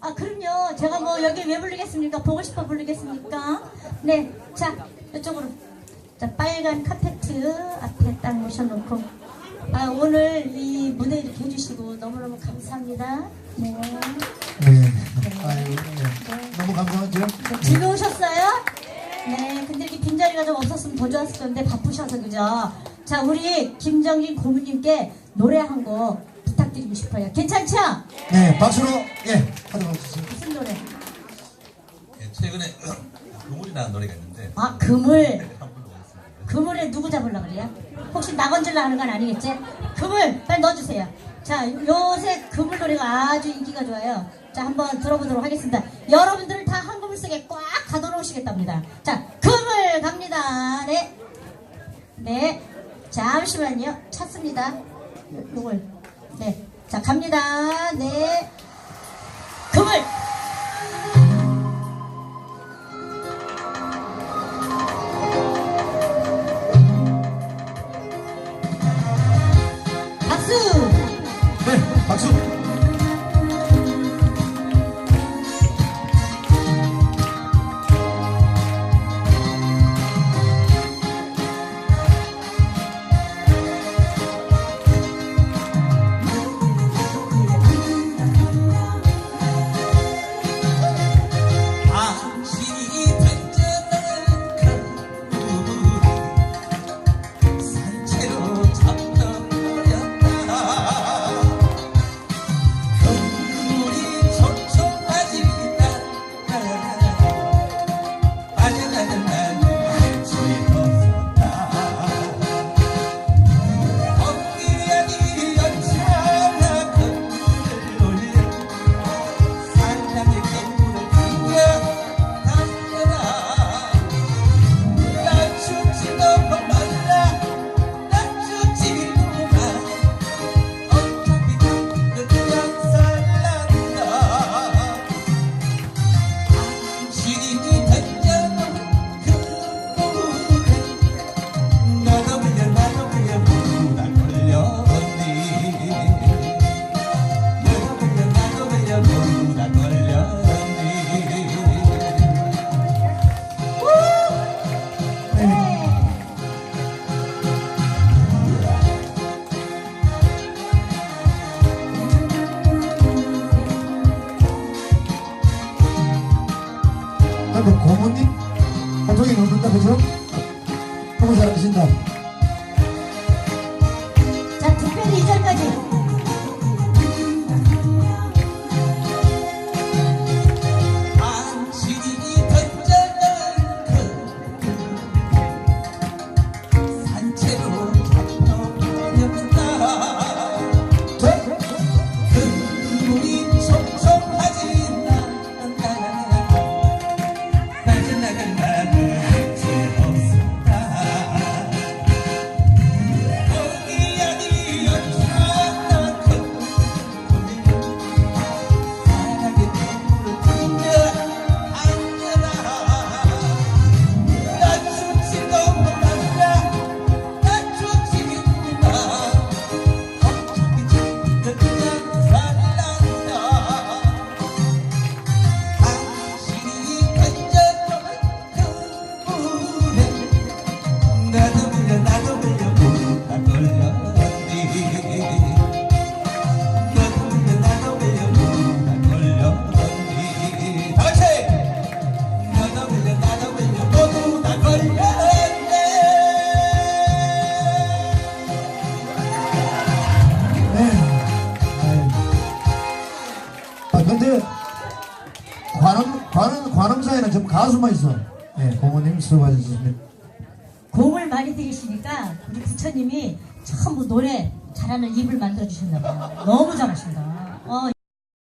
아, 그럼요. 제가 뭐 여기 왜 부르겠습니까? 보고 싶어 부르겠습니까? 네. 자, 이쪽으로. 자, 빨간 카페트 앞에 딱 모셔놓고. 아, 오늘 이 무대 이렇게 해주시고 너무너무 감사합니다. 네. 네. 아이고, 네. 너무 감사하죠? 네, 즐거우셨어요? 네, 근데 이렇게 빈자리가 좀 없었으면 더 좋았을 건데 바쁘셔서 그죠? 자, 우리 김정진 고모님께 노래 한곡 부탁드리고 싶어요. 괜찮죠? 네, 박수로, 예, 하도록 하겠습니다. 무슨 노래? 예, 최근에 그물이라는 노래가 있는데 아, 그물. 그물에 누구 잡으려고 그래요? 혹시 나 건질라 하는 건 아니겠지? 그물 빨리 넣어주세요. 자 요새 그물 노래가 아주 인기가 좋아요. 자 한번 들어보도록 하겠습니다. 여러분들을 다한 그물 속에 꽉 가둬놓으시겠답니다. 자 그물 갑니다. 네. 네. 잠시만요. 찾습니다. 요, 요걸. 네. 자 갑니다. 네. 그물. 나그 고모님, 보통이 놓는다, 그죠? 너무 잘하신다. 자 특별히 2절까지. 당신 근데, 관음, 관음, 관음사에는 지금 가수만 있어. 네, 고모님 수고하셨습니다. 공을 많이 들이시니까 우리 부처님이 전부 노래 잘하는 입을 만들어 주셨나 봐요. 너무 잘하신다.